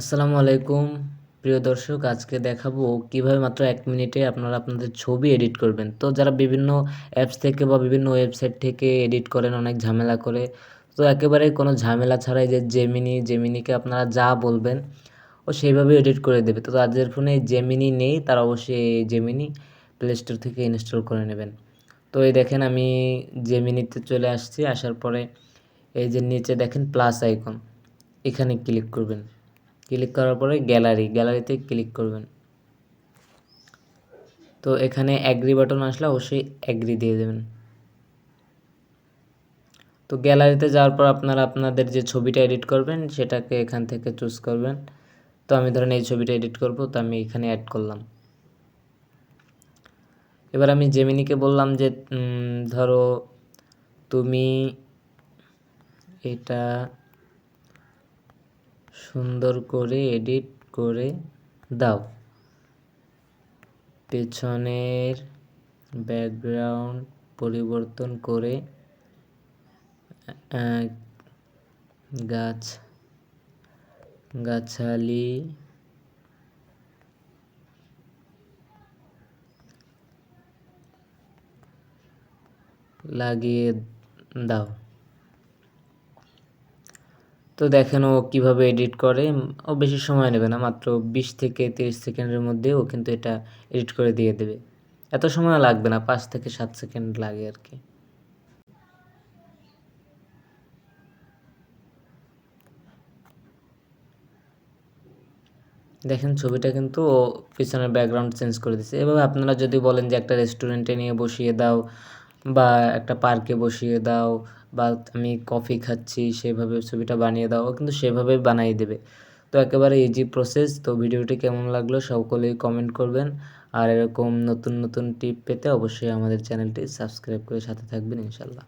আসসালামু আলাইকুম। প্রিয় দর্শক, আজকে দেখাবো কীভাবে মাত্র এক মিনিটে আপনারা আপনাদের ছবি এডিট করবেন। তো যারা বিভিন্ন অ্যাপস থেকে বা বিভিন্ন ওয়েবসাইট থেকে এডিট করেন, অনেক ঝামেলা করে, তো একেবারে কোনো ঝামেলা ছাড়াই যে জেমিনি জেমিনিকে আপনারা যা বলবেন, ও সেইভাবে এডিট করে দেবে। তো যাদের ফোনে জেমিনি নেই, তারা অবশ্যই জেমিনি প্লে স্টোর থেকে ইনস্টল করে নেবেন। তো এই দেখেন আমি জেমিনিতে চলে আসছি, আসার পরে এই যে নিচে দেখেন প্লাস আইকন এখানে ক্লিক করবেন। ক্লিক করার পরে গ্যালারি, গ্যালারিতে ক্লিক করবেন। তো এখানে অ্যাগ্রি বাটন আসলে অবশ্যই অ্যাগ্রি দিয়ে দেবেন। তো গ্যালারিতে যাওয়ার পর আপনারা আপনাদের যে ছবিটা এডিট করবেন, সেটাকে এখান থেকে চুজ করবেন। তো আমি ধরেন এই ছবিটা এডিট করব, তো আমি এখানে অ্যাড করলাম। এবার আমি জেমিনিকে বললাম যে ধরো তুমি এটা সুন্দর করে এডিট করে দাও। পেছনের ব্যাকগ্রাউন্ড পরিবর্তন করে গাছ গাছালি লাগিয়ে দাও। তো দেখেন ও কীভাবে এডিট করে। ও বেশি সময় নেবে না, মাত্র বিশ থেকে তিরিশ সেকেন্ডের মধ্যে ও কিন্তু এটা এডিট করে দিয়ে দেবে। এত সময় লাগবে না, পাঁচ থেকে সাত সেকেন্ড লাগে আর কি। দেখেন ছবিটা কিন্তু ও পিছনের ব্যাকগ্রাউন্ড চেঞ্জ করে দিচ্ছে এভাবে আপনারা যদি বলেন যে একটা রেস্টুরেন্টে নিয়ে বসিয়ে দাও বা একটা পার্কে বসিয়ে দাও বা আমি কফি খাচ্ছি সেভাবে ছবিটা বানিয়ে দাও কিন্তু সেভাবে বানিয়ে দেবে। তো একেবারে ইজি প্রসেস তো ভিডিওটি কেমন লাগল সকলেই কমেন্ট করবেন। আর এরকম নতুন নতুন টিপ পেতে অবশ্যই আমাদের চ্যানেলটি সাবস্ক্রাইব করে সাথে থাকবেন ইনশাল্লাহ।